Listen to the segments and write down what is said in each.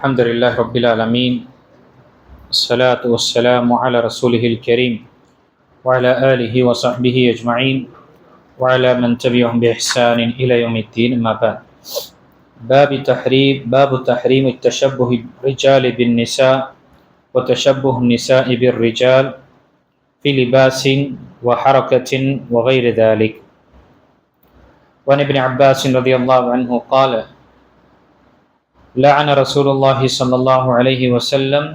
الحمد لله رب العالمين الصلاة والسلام على رسوله الكريم وعلى آله وصحبه أجمعين وعلى من تبعهم بإحسان إلى يوم الدين ما بعد. باب تحريم باب تحريم التشبه الرجال بالنساء وتشبه النساء بالرجال في لباس وحركة وغير ذلك. وعن ابن عباس رضي الله عنه قال لعن رسول الله صلى الله عليه وسلم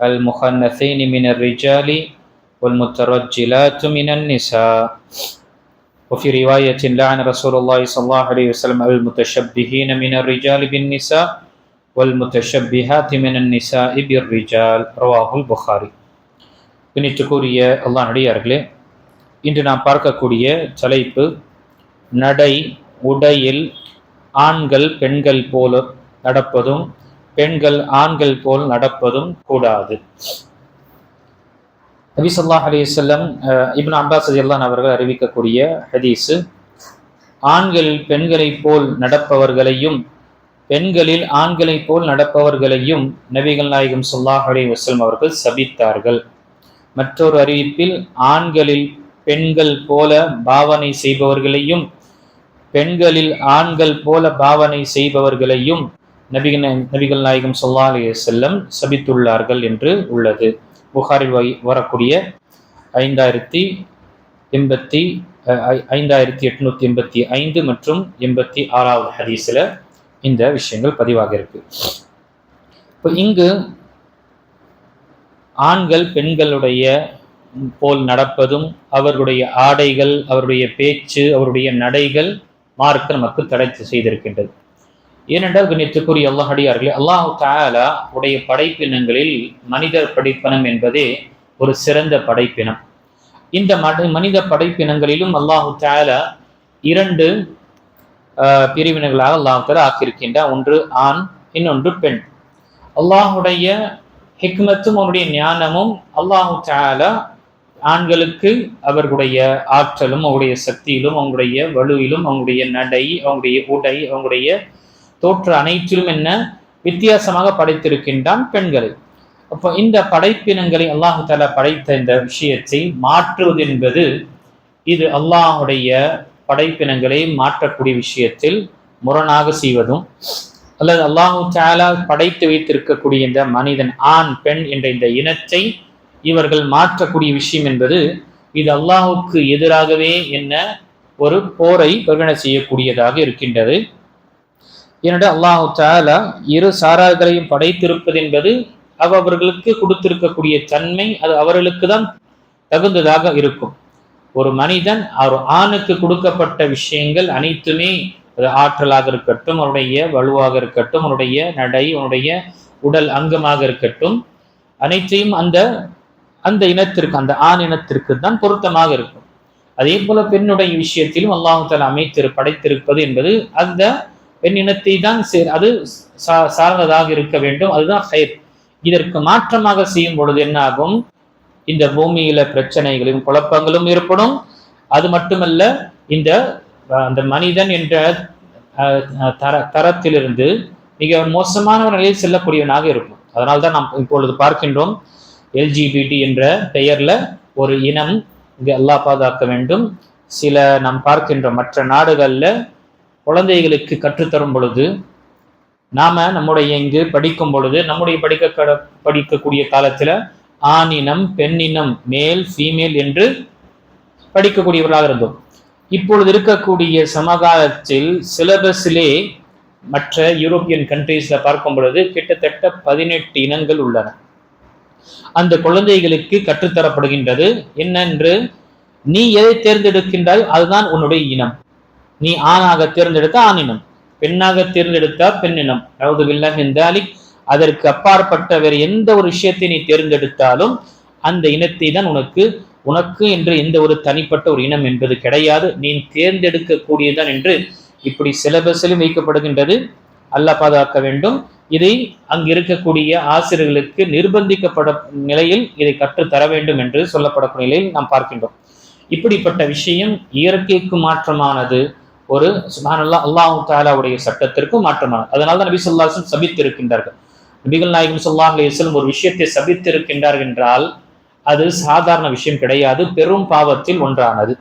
المخنثين من الرجال والمترجلات من النساء وفي رواية لعن رسول الله صلى الله عليه وسلم المتشبهين من الرجال بالنساء والمتشبهات من النساء بالرجال رواه البخاري பின்னிட்டுக்குரிய அல்லாஹ் நடிகார்களே இன்று நாம் பார்க்கக்கூடிய தலைப்பு நடை உடையில் ஆண்கள் பெண்கள் போல நடப்பதும் பெண்கள் ஆண்கள் போல் நடப்பதும் கூடாது. நபி சொல்லா அலிசல்லம் இப்னு அப்பாஸ் அல்லான் அவர்கள் அறிவிக்கக்கூடிய ஹதீஸு ஆண்களில் பெண்களைப் போல் நடப்பவர்களையும் பெண்களில் ஆண்களைப் போல் நடப்பவர்களையும் நபிகள் நாயகம் சொல்லாஹ் அலி வசல்லம் அவர்கள் சபித்தார்கள். மற்றொரு அறிவிப்பில் ஆண்களில் பெண்கள் போல பாவனை செய்பவர்களையும் பெண்களில் ஆண்கள் போல பாவனை செய்பவர்களையும் நபிகள் நபிகள் நாயகம் சொல்லா அலி செல்லம் சபித்துள்ளார்கள் என்று உள்ளது. புகாரில் வரக்கூடிய ஐந்தாயிரத்தி எண்பத்தி ஐந்தாயிரத்தி எட்நூத்தி எண்பத்தி ஐந்து மற்றும் எண்பத்தி ஆறாவது ஹதீஸில் இந்த விஷயங்கள் பதிவாக இருக்கு. இப்போ இங்கு ஆண்கள் பெண்களுடைய போல் நடப்பதும் அவர்களுடைய ஆடைகள் அவருடைய பேச்சு அவருடைய நடைகள் மார்க்க நமக்கு தடை செய்திருக்கின்றது. ஏனென்றால் அல்லாஹ் அல்லாஹடியார்களே அல்லாஹு தாலா உடைய படைப்பினங்களில் மனிதர் படைப்பினம் என்பதே ஒரு சிறந்த படைப்பினம். இந்த மனித படைப்பினங்களிலும் அல்லாஹு தாலா இரண்டு பிரிவினர்களாக அல்லாஹு தாலா ஆக்கியிருக்கின்றார் ஒன்று ஆண் இன்னொன்று பெண். அல்லாஹுடைய ஹிக்மத்தும் அவனுடைய ஞானமும் அல்லாஹு தாலா ஆண்களுக்கு அவர்களுடைய ஆற்றலும் அவங்களுடைய சக்தியிலும் அவங்களுடைய வலுவிலும் அவங்களுடைய நடை அவங்களுடைய உடை அவங்களுடைய தோற்ற அனைத்திலும் என்ன? வித்தியாசமாக படைத்திருக்கின்றான் பெண்களை. அப்போ இந்த படைப்பினங்களை அல்லாஹு தாலா படைத்த இந்த விஷயத்தை மாற்றுவது என்பது இது அல்லாஹுடைய படைப்பினங்களை மாற்றக்கூடிய விஷயத்தில் முரணாக செய்வதும் அல்லது அல்லாஹு தாலா படைத்து வைத்திருக்கக்கூடிய இந்த மனிதன் ஆண் பெண் என்ற இந்த இனத்தை இவர்கள் மாற்றக்கூடிய விஷயம் என்பது இது அல்லாஹுக்கு எதிராகவே என்ன? ஒரு போரை பகிர செய்யக்கூடியதாக இருக்கின்றது. ஏனென்றால் அல்லாஹு தாலா இரு சாரார்களையும் படைத்திருப்பது என்பது அவர்களுக்கு கொடுத்திருக்கக்கூடிய தன்மை அது அவர்களுக்கு தான் தகுந்ததாக இருக்கும். ஒரு மனிதன் அவர் ஆணுக்கு கொடுக்கப்பட்ட விஷயங்கள் அனைத்துமே அது ஆற்றலாக இருக்கட்டும் அவருடைய வலுவாக இருக்கட்டும் அவருடைய நடை அவனுடைய உடல் அங்கமாக இருக்கட்டும் அனைத்தையும் அந்த அந்த இனத்திற்கு அந்த ஆண் இனத்திற்கு தான் பொருத்தமாக இருக்கும். அதே போல பெண்ணுடைய விஷயத்திலும் அல்லாஹால அமைத்திரு படைத்திருப்பது என்பது அந்த பெண் இனத்தை தான் சேர் அது சார்ந்ததாக இருக்க வேண்டும். அதுதான் ஹயர் இதற்கு மாற்றமாக செய்யும் பொழுது என்ன ஆகும் இந்த பூமியில பிரச்சனைகளும் குழப்பங்களும் ஏற்படும். அது மட்டுமல்ல இந்த அந்த மனிதன் என்ற தர தரத்திலிருந்து மிக மோசமான ஒரு நிலையில் செல்லக்கூடியவனாக இருக்கும். அதனால்தான் நாம் இப்பொழுது பார்க்கின்றோம் எல்ஜிபிடி என்ற பெயர்ல ஒரு இனம் இங்கே அல்லா பாதுகாக்க வேண்டும். சில நாம் பார்க்கின்ற மற்ற நாடுகளில் குழந்தைகளுக்கு கற்றுத்தரும் பொழுது நாம் நம்முடைய இங்கு படிக்கும் பொழுது நம்முடைய படிக்க படிக்கக்கூடிய காலத்தில் ஆணினம் பெண்ணினம் மேல் ஃபீமேல் என்று படிக்கக்கூடியவர்களாக இருந்தோம். இப்பொழுது இருக்கக்கூடிய சமகாலத்தில் சிலபஸிலே மற்ற யூரோப்பியன் கண்ட்ரீஸில் பார்க்கும் பொழுது கிட்டத்தட்ட பதினெட்டு இனங்கள் உள்ளன. அந்த குழந்தைகளுக்கு கற்றுத்தரப்படுகின்றது. என்னென்று நீ எதை தேர்ந்தெடுக்கின்றாய்? அதுதான் உன்னுடைய இனம். நீ ஆணாக தேர்ந்தெடுத்த ஆணினம் பெண்ணாக தேர்ந்தெடுத்தா பெண்ணினம். அதாவது வில்லாஹிந்தாலி அதற்கு அப்பாற்பட்ட வேறு எந்த ஒரு விஷயத்தை நீ தேர்ந்தெடுத்தாலும் அந்த இனத்தை தான் உனக்கு உனக்கு என்று எந்த ஒரு தனிப்பட்ட ஒரு இனம் என்பது கிடையாது. நீ தேர்ந்தெடுக்கக்கூடியதான் என்று இப்படி சிலபஸிலும் வைக்கப்படுகின்றது. அல்ல பாதுகாக்க வேண்டும். இதை அங்கு இருக்கக்கூடிய ஆசிரியர்களுக்கு நிர்பந்திக்கப்பட நிலையில் இதை கற்றுத்தர வேண்டும் என்று சொல்லப்படக்கூடிய நிலையில் நாம் பார்க்கின்றோம். இப்படிப்பட்ட விஷயம் இயற்கைக்கு மாற்றமானது. ஒரு சுபானல்லா அல்லாஹு தாலாவுடைய சட்டத்திற்கு மாற்றமானது அதனால தான் நபி சொல்லாசன் சபித்திருக்கின்றார்கள். நபிகள் நாயகம் சொல்லாஹ் அலிஸ்லம் ஒரு விஷயத்தை சபித்திருக்கின்றார்கள் என்றால் அது சாதாரண விஷயம் கிடையாது பெரும் பாவத்தில் ஒன்றானது.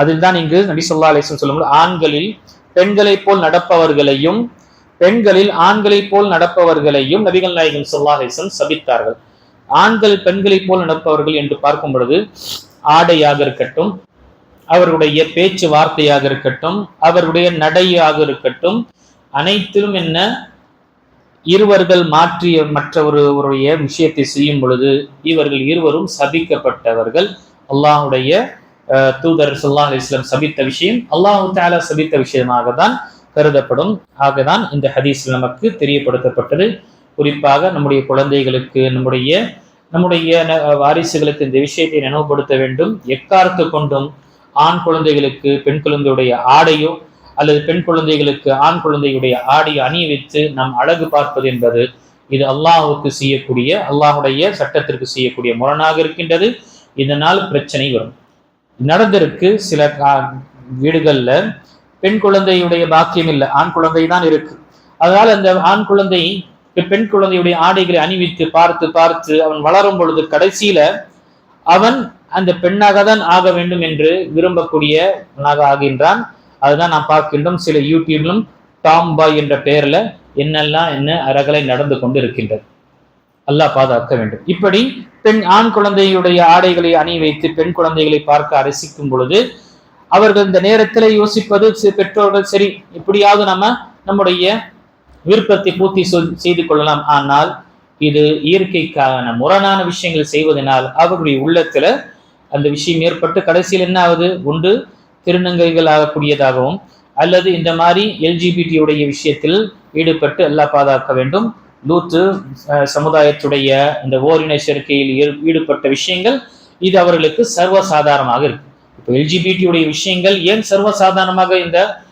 அதில் தான் இங்கு நபி சொல்லா அலிஸ்லம் சொல்லும்போது ஆண்களில் பெண்களைப் போல் நடப்பவர்களையும் பெண்களில் ஆண்களைப் போல் நடப்பவர்களையும் நபிகள் நாயகம் ஸல்லல்லாஹு அலிஸ்லம் சபித்தார்கள். ஆண்கள் பெண்களைப் போல் நடப்பவர்கள் என்று பார்க்கும் பொழுது ஆடையாக இருக்கட்டும் அவருடைய பேச்சு வார்த்தையாக இருக்கட்டும் அவருடைய நடையாக இருக்கட்டும் அனைத்திலும் என்ன இருவர்கள் மாற்றிய மற்றவருடைய விஷயத்தை செய்யும் பொழுது இவர்கள் இருவரும் சபிக்கப்பட்டவர்கள். அல்லாஹுடைய தூதர் சுல்லா அலைஹி சபித்த விஷயம் அல்லாஹு தாலா சபித்த விஷயமாக தான் கருதப்படும். ஆகதான் இந்த ஹதீஸ் நமக்கு தெரியப்படுத்தப்பட்டது. குறிப்பாக நம்முடைய குழந்தைகளுக்கு நம்முடைய நம்முடைய ந- வாரிசுகளுக்கு இந்த விஷயத்தை நினைவுபடுத்த வேண்டும். எக்காரத்து கொண்டும் ஆண் குழந்தைகளுக்கு பெண் குழந்தையுடைய ஆடையோ அல்லது பெண் குழந்தைகளுக்கு ஆண் குழந்தையுடைய ஆடையோ அணிய வைத்து நாம் அழகு பார்ப்பது என்பது இது அல்லாஹுக்கு செய்யக்கூடிய அல்லாஹுடைய சட்டத்திற்கு செய்யக்கூடிய முரணாக இருக்கின்றது. இதனால் பிரச்சனை வரும். நடந்திருக்கு சில கா- பெண் குழந்தையுடைய பாக்கியம் இல்லை ஆண் குழந்தை தான் இருக்கு. அதனால் அந்த ஆண் குழந்தை பெண் குழந்தையுடைய ஆடைகளை அணிவித்து பார்த்து பார்த்து அவன் வளரும் பொழுது கடைசியில அவன் அந்த பெண்ணாக தான் ஆக வேண்டும் என்று விரும்பக்கூடியவனாக ஆகின்றான். அதுதான் நாம் பார்க்கின்றோம். சில யூடியூப்லும் டாம் பாய் என்ற பெயர்ல என்னெல்லாம் என்ன அறகலை நடந்து கொண்டு இருக்கின்றது அல்லாஹ் பாதுகாக்க வேண்டும். இப்படி பெண் ஆண் குழந்தையுடைய ஆடைகளை அணி வைத்து பெண் குழந்தைகளை பார்க்க அரசிக்கும் பொழுது அவர்கள் இந்த நேரத்தில் யோசிப்பது பெற்றோர்கள் சரி இப்படியாவது நம்ம நம்முடைய விருப்பத்தை பூர்த்தி செய்து கொள்ளலாம். ஆனால் இது இயற்கைக்கான முரணான விஷயங்கள் செய்வதனால் அவர்களுடைய உள்ளத்துல அந்த விஷயம் ஏற்பட்டு கடைசியில் என்ன ஆகுது ஒன்று திருநங்கைகள் ஆகக்கூடியதாகவும் அல்லது இந்த மாதிரி எல்ஜிபிடியுடைய விஷயத்தில் ஈடுபட்டு எல்லா பாதுகாக்க வேண்டும். லூத்து சமுதாயத்துடைய இந்த ஓரின சேர்க்கையில் ஈடு- ஈடுபட்ட விஷயங்கள் இது அவர்களுக்கு சர்வசாதாரணமாக இருக்கு. இப்போ எல்ஜிபிடியுடைய விஷயங்கள் ஏன் சர்வசாதாரணமாக இந்த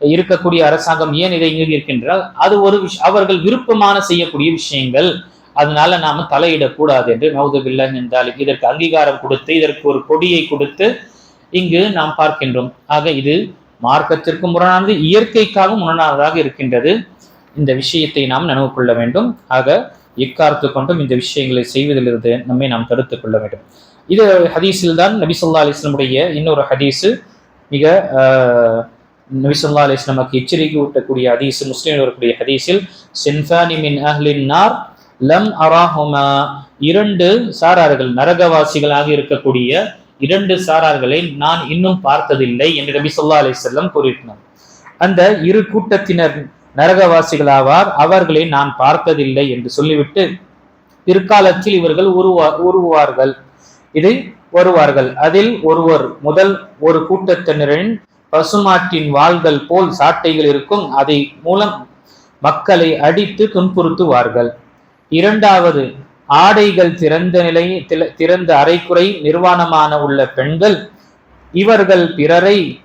இருக்கக்கூடிய அரசாங்கம் ஏன் இதை இருக்கின்றால் அது ஒரு விஷ் அவர்கள் விருப்பமான செய்யக்கூடிய விஷயங்கள். அதனால நாம தலையிடக்கூடாது என்று நவுதுபில்லா என்றால் இதற்கு அங்கீகாரம் கொடுத்து இதற்கு ஒரு கொடியை கொடுத்து இங்கு நாம் பார்க்கின்றோம். ஆக இது மார்க்கத்திற்கு முரணானது இயற்கைக்காகவும் முரணானதாக இருக்கின்றது. இந்த விஷயத்தை நாம் நினைவு கொள்ள வேண்டும். ஆக எக்காரத்து கொண்டும் இந்த விஷயங்களை செய்வதிலிருந்து நம்மை நாம் தடுத்துக் கொள்ள வேண்டும். இது ஹதீஸில் தான் நபிசல்லா அலிஸ்லமுடைய இன்னொரு ஹதீஸு. மிக ஆஹ், அலிஸ்லமக்கு எச்சரிக்கை ஊட்டக்கூடிய ஹதீஸ் முஸ்லீம் வரக்கூடிய ஹதீஸில் சென்ஃபானி மின் அஹ்லின் நார் லம் அராஹுமா. இரண்டு சாரார்கள் நரகவாசிகளாக இருக்கக்கூடிய இரண்டு சாரார்களை நான் இன்னும் பார்த்ததில்லை என்று நபி சொல்லா அலிசல்லம் கூறினார். அந்த இரு கூட்டத்தினர் நரகவாசிகளாவார் அவர்களை நான் பார்த்ததில்லை என்று சொல்லிவிட்டு பிற்காலத்தில் இவர்கள் உருவா உருவார்கள் இதை வருவார்கள். அதில் ஒருவர் முதல் ஒரு கூட்டத்தினரின் பசுமாட்டின் வாள்கள் போல் சாட்டைகள் இருக்கும் அதை மூலம் மக்களை அடித்து துன்புறுத்துவார்கள். இரண்டாவது ஆடைகள் திறந்த நிலை தில- திறந்த அரைக்குறை நிர்வாணமான உள்ள பெண்கள் இவர்கள் பிறரை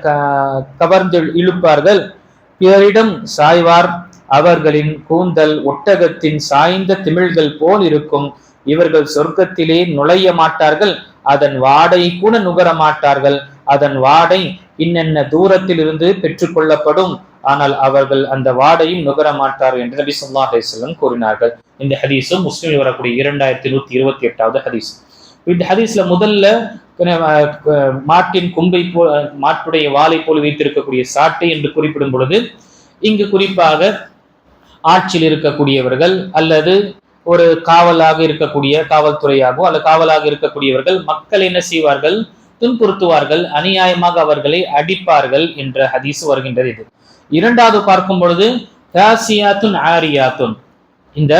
க- கவர்ந்து இழுப்பார்கள். பிறரிடம் சாய்வார் அவர்களின் கூந்தல் ஒட்டகத்தின் சாய்ந்த திமிழ்கள் போல் இருக்கும். இவர்கள் சொர்க்கத்திலே நுழைய மாட்டார்கள் அதன் வாடை கூட நுகர மாட்டார்கள். அதன் வாடை இன்னென்ன தூரத்தில் இருந்து பெற்றுக்கொள்ளப்படும் ஆனால் அவர்கள் அந்த வாடையும் நுகர மாட்டார் என்று நபி சொல்லா அலைஹி கூறினார்கள். இந்த ஹதீஸும் முஸ்லீம் வரக்கூடிய இரண்டாயிரத்தி நூத்தி இருபத்தி எட்டாவது ஹதீஸ். இந்த ஹதீஸ்ல முதல்ல மாட்டின் கொம்பை போல் மாட்டுடைய வாளை போல் வைத்திருக்கக்கூடிய சாட்டை என்று குறிப்பிடும் பொழுது இங்கு குறிப்பாக ஆட்சியில் இருக்கக்கூடியவர்கள் அல்லது ஒரு காவலாக இருக்கக்கூடிய காவல்துறையாகவோ அல்லது காவலாக இருக்கக்கூடியவர்கள் மக்கள் என்ன செய்வார்கள்? துன்புறுத்துவார்கள் அநியாயமாக அவர்களை அடிப்பார்கள் என்ற ஹதீஸ் வருகின்றது இது. இரண்டாவது பார்க்கும் பொழுது காசியாத்துன் ஆரியாத்துன். இந்த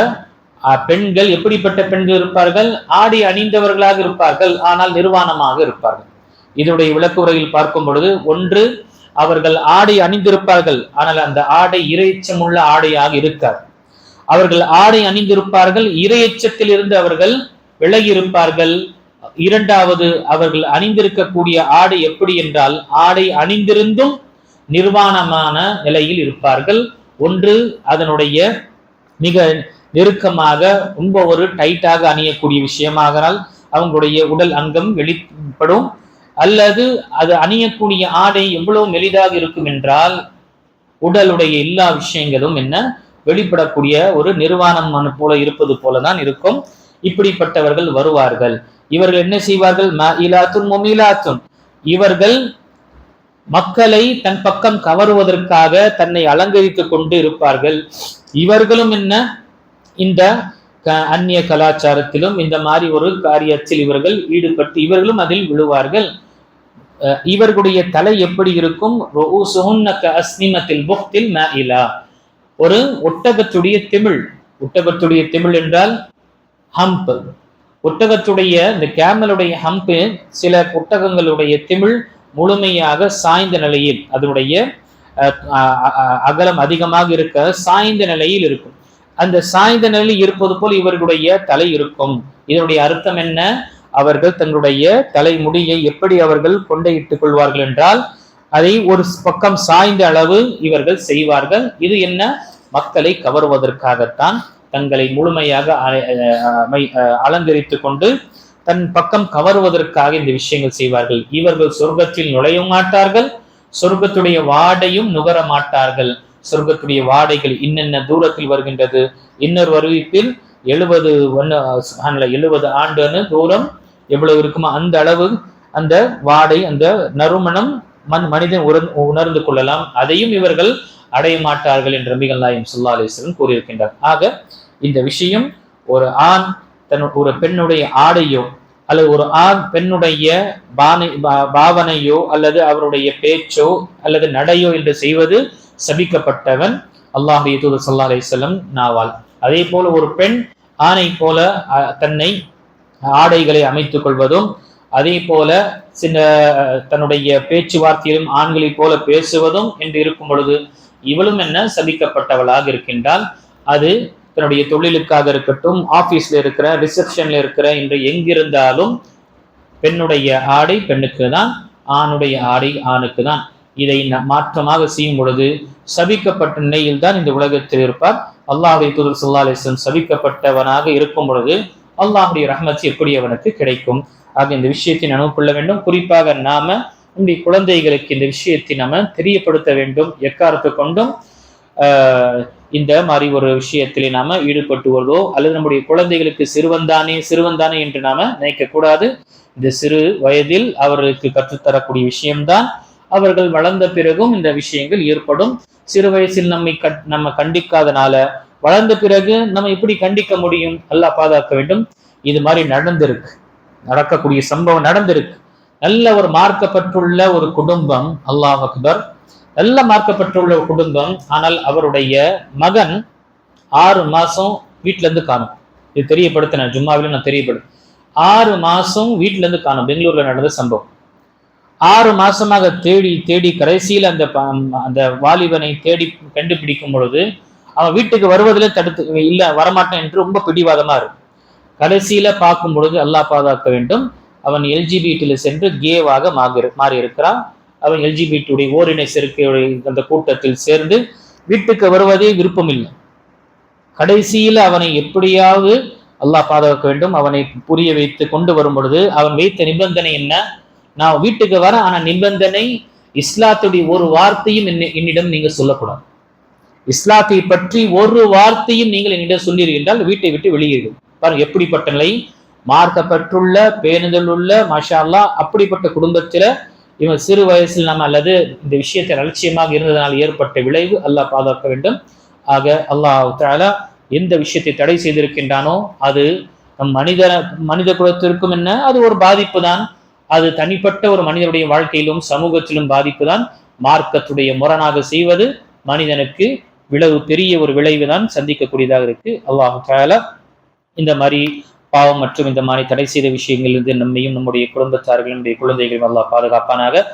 பெண்கள் எப்படிப்பட்ட பெண்கள் இருப்பார்கள்? ஆடி அணிந்தவர்களாக இருப்பார்கள் ஆனால் நிர்வாணமாக இருப்பார்கள். இதனுடைய விளக்குறையில் பார்க்கும் பொழுது ஒன்று அவர்கள் ஆடை அணிந்திருப்பார்கள் ஆனால் அந்த ஆடை இரையச்சமுள்ள ஆடையாக இருக்காது. அவர்கள் ஆடை அணிந்திருப்பார்கள் இரையச்சத்தில் இருந்து அவர்கள் விலகி இருப்பார்கள் இரண்டாவது அவர்கள் அணிந்திருக்கக்கூடிய ஆடை எப்படி என்றால் ஆடை அணிந்திருந்தும் நிர்வாணமான நிலையில் இருப்பார்கள். ஒன்று அதனுடைய மிக நெருக்கமாக ரொம்ப ஒரு டைட்டாக அணியக்கூடிய விஷயமாகனால் அவங்களுடைய உடல் அங்கம் வெளிப்படும். அல்லது அது அணியக்கூடிய ஆடை எவ்வளவு மெலிதாக இருக்கும் என்றால் உடலுடைய எல்லா விஷயங்களும் என்ன? வெளிப்படக்கூடிய ஒரு நிர்வாணம் போல இருப்பது போலதான் இருக்கும். இப்படிப்பட்டவர்கள் வருவார்கள். இவர்கள் என்ன செய்வார்கள்? மஇலாத்துன் முமிலாத்துன். இவர்கள் மக்களை தன் பக்கம் கவருவதற்காக தன்னை அலங்கரித்துக் கொண்டு இருப்பார்கள். இவர்களும் என்ன? இந்த அந்நிய கலாச்சாரத்திலும் இந்த மாதிரி ஒரு காரியத்தில் இவர்கள் ஈடுபட்டு இவர்களும் அதில் விழுவார்கள். அஹ் இவர்களுடைய தலை எப்படி இருக்கும்? ரூசுஹுன்ன புக்தில் இலா ஒரு ஒட்டகத்துடைய திமிழ். ஒட்டகத்துடைய திமிழ் என்றால் ஹம்ப். ஒட்டகத்துடைய இந்த கேமலுடைய ஹம்ப் சில ஒட்டகங்களுடைய திமிழ் முழுமையாக சாய்ந்த நிலையில் அதனுடைய அகலம் அதிகமாக இருக்க சாய்ந்த நிலையில் இருக்கும். அந்த சாய்ந்த நிலையில் இருப்பது போல் இவர்களுடைய தலை இருக்கும். இதனுடைய அர்த்தம் என்ன? அவர்கள் தங்களுடைய தலைமுடியை எப்படி அவர்கள் கொண்டையிட்டுக் கொள்வார்கள் என்றால் அதை ஒரு பக்கம் சாய்ந்த அளவு இவர்கள் செய்வார்கள். இது என்ன? மக்களை கவருவதற்காகத்தான் தங்களை முழுமையாக அலங்கரித்து அமை- கொண்டு தன் பக்கம் கவருவதற்காக இந்த விஷயங்கள் செய்வார்கள். இவர்கள் சொர்க்கத்தில் நுழைய மாட்டார்கள். சொர்க்கத்துடைய வாடையும் நுகர மாட்டார்கள். சொர்க்கத்துடைய வாடைகள் இன்னென்ன தூரத்தில் வருகின்றது? இன்னொரு அறிவிப்பில் எழுபது ஒன்னு எழுபது ஆண்டுன்னு தூரம் எவ்வளவு இருக்குமோ அந்த அளவு அந்த வாடை அந்த நறுமணம் மண் மனிதன் உணர் உணர்ந்து கொள்ளலாம். அதையும் இவர்கள் அடைய மாட்டார்கள் என்று நபிகள் நாயம் சுல்லா அலிஸ்வரன் கூறியிருக்கின்றார். ஆக இந்த விஷயம் ஒரு ஆண் தன் ஒரு பெண்ணுடைய ஆடையோ அல்லது ஒரு ஆண் பெண்ணுடைய பானை பா- பாவனையோ அல்லது அவருடைய பேச்சோ அல்லது நடையோ என்று செய்வது சபிக்கப்பட்டவன் அல்லாஹுடைய தூதர் சல்லா அலிஸ்லம் நாவால். அதே போல ஒரு பெண் ஆணை போல தன்னை ஆடைகளை அமைத்துக் கொள்வதும் அதே போல சில தன்னுடைய பேச்சுவார்த்தையிலும் ஆண்களைப் போல பேசுவதும் என்று இருக்கும் பொழுது இவளும் என்ன சபிக்கப்பட்டவளாக இருக்கின்றால் அது தன்னுடைய தொழிலுக்காக இருக்கட்டும் ஆபீஸ்ல இருக்கிற ரிசப்ஷன்ல இருக்கிற என்று எங்கிருந்தாலும் பெண்ணுடைய ஆடை பெண்ணுக்கு தான் ஆணுடைய ஆடை ஆணுக்கு தான் இதை மாற்றமாக செய்யும் பொழுது சபிக்கப்பட்ட நிலையில் தான் இந்த உலகத்தில் இருப்பார். அல்லாஹுடைய தூதர் சுல்லா அலிஸ்லம் சபிக்கப்பட்டவனாக இருக்கும் பொழுது அல்லாஹுடைய ரஹ்மத் எப்படி அவனுக்கு கிடைக்கும்? ஆக இந்த விஷயத்தை நினைவு கொள்ள வேண்டும். குறிப்பாக நாம நம்முடைய குழந்தைகளுக்கு இந்த விஷயத்தை நாம தெரியப்படுத்த வேண்டும் எக்காரத்து கொண்டும் இந்த மாதிரி ஒரு விஷயத்திலே நாம ஈடுபட்டு வருவதோ அல்லது நம்முடைய குழந்தைகளுக்கு சிறுவன்தானே சிறுவன்தானே என்று நாம நினைக்க கூடாது. இந்த சிறு வயதில் அவர்களுக்கு கற்றுத்தரக்கூடிய விஷயம்தான். அவர்கள் வளர்ந்த பிறகும் இந்த விஷயங்கள் ஏற்படும். சிறு வயசில் நம்மை கட் நம்ம கண்டிக்காதனால வளர்ந்த பிறகு நம்ம எப்படி கண்டிக்க முடியும்? நல்லா பாதுகாக்க வேண்டும். இது மாதிரி நடந்திருக்கு. நடக்கக்கூடிய சம்பவம் நடந்திருக்கு. நல்ல ஒரு மார்க்கப்பட்டுள்ள ஒரு குடும்பம் அல்லாஹ் அக்பர். நல்ல மார்க்கப்பட்டுள்ள குடும்பம் ஆனால் அவருடைய மகன் ஆறு மாசம் வீட்டுல இருந்து காணும். இது தெரியப்படுத்தின ஜும்மாவில நான் தெரியப்படும் ஆறு மாசம் வீட்டுல இருந்து காணும். பெங்களூர்ல நடந்த சம்பவம். ஆறு மாசமாக தேடி தேடி கடைசியில் அந்த அந்த வாலிபனை தேடி கண்டுபிடிக்கும் பொழுது அவன் வீட்டுக்கு வருவதிலே தடுத்து இல்லை வரமாட்டேன் என்று ரொம்ப பிடிவாதமா இருக்கு கடைசியில பார்க்கும் பொழுது அல்லாஹ் பாதுகாக்க வேண்டும். அவன் எல்ஜிபிடியில் சென்று கேவாக மாறி இருக்கிறான் அவன் எல்ஜிபிடியுடைய ஓரினை சேர்க்கையுடைய அந்த கூட்டத்தில் சேர்ந்து வீட்டுக்கு வருவதே விருப்பமில்லை. கடைசியில் அவனை எப்படியாவது அல்லாஹ் பாதுகாக்க வேண்டும். அவனை புரிய வைத்து கொண்டு வரும் பொழுது அவன் வைத்த நிபந்தனை என்ன? நான் வீட்டுக்கு வரேன் ஆனால் நிபந்தனை இஸ்லாத்துடைய ஒரு வார்த்தையும் என்னிடம் நீங்கள் சொல்லக்கூடாது. இஸ்லாத்தை பற்றி ஒரு வார்த்தையும் நீங்கள் என்னிடம் சொல்லியிருக்கின்றால் வீட்டை விட்டு வெளியேறும் பாருங்க எப்படிப்பட்ட நிலை? மார்க்கப்பட்டுள்ள பேணுதல் உள்ள மாஷா அல்லாஹ் அப்படிப்பட்ட குடும்பத்தில் இவன் சிறு வயசில் நம்ம அல்லது இந்த விஷயத்தில் அலட்சியமாக இருந்ததனால் ஏற்பட்ட விளைவு அல்லாஹ் பாதுகாக்க வேண்டும். ஆக அல்லாஹ் தாலா எந்த விஷயத்தை தடை செய்திருக்கின்றானோ அது நம் மனித மனித குலத்திற்கும் என்ன? அது ஒரு பாதிப்பு தான். அது தனிப்பட்ட ஒரு மனிதனுடைய வாழ்க்கையிலும் சமூகத்திலும் பாதிப்பு தான். மார்க்கத்துடைய முரணாக செய்வது மனிதனுக்கு விளைவு பெரிய ஒரு விளைவு தான். சந்திக்கக்கூடியதாக இருக்கு. அல்லாஹ் தாலா இந்த மாதிரி பாவம் மற்றும் இந்த மாதிரி தடை செய்த விஷயங்களிலிருந்து நம்மையும் நம்முடைய குடும்பத்தார்கள் நம்முடைய குழந்தைகளையும் அல்லாஹ் பாதுகாப்பானாக